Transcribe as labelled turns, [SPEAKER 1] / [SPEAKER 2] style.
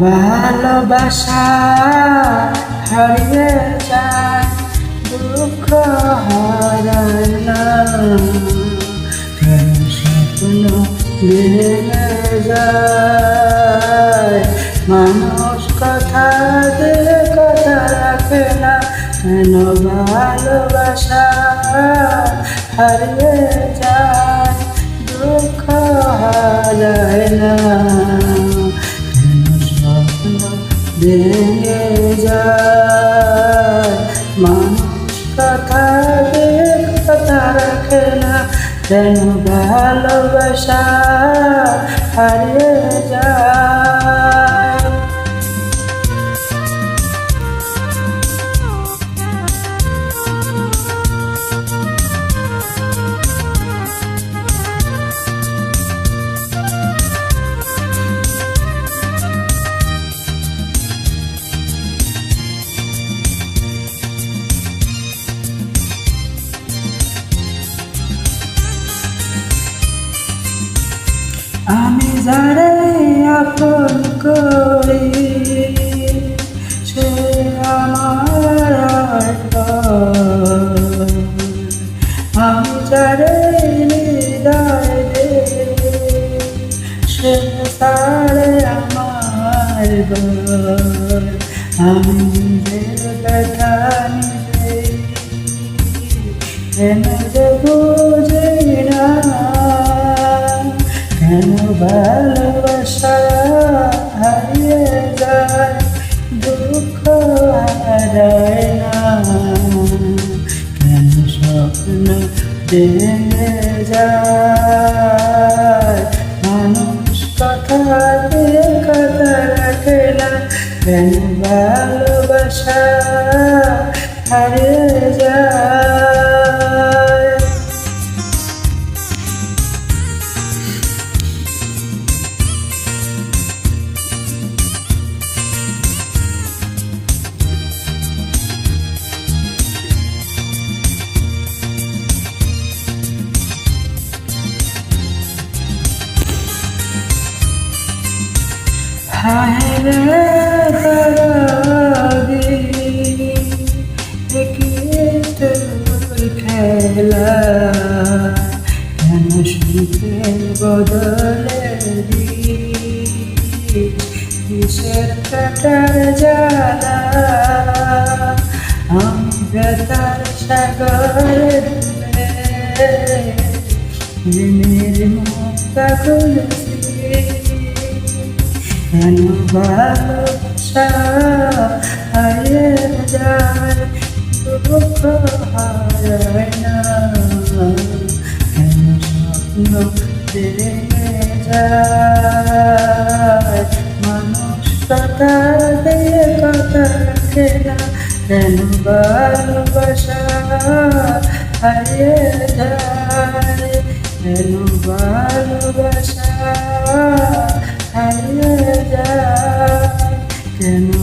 [SPEAKER 1] ভালোবাসা হারিয়ে যায়, দুঃখ হারায় না। স্বপ্ন ভেঙে যায়। মানুষ কথা দিয়ে কথা রাখে না, কেন ভালোবাসা হারিয়ে যায়, দুঃখ হারায় না। ভেঙে যায়। মানুষ কথা কথা রাখে না। কেন ভালোবাসা হারিয়ে যায়। আমি যারে আপন করি সে আমার আমি যারে হৃদয় দেই, সে তারে আমার আমি নিজের ব্যথা নিজেই কেন যে ভেঙে যায়। মানুষ কথা কথা রাখে না কেন ভালোবাসা হারিয়ে যায়। খেলা সুখের বদলে কিসের কাটার জ্বালা আমি বেতার সাগর প্রেমের মুক্তা খুলেছি কেন ভালোবাসা হারিয়ে যায় দুঃখ হারায় না কেন স্বপ্ন ভেঙে যায় মানুষ কথা দিয়ে কথা রাখে না কেন ভালোবাসা হারিয়ে যায় কেন ভালোবাসা Can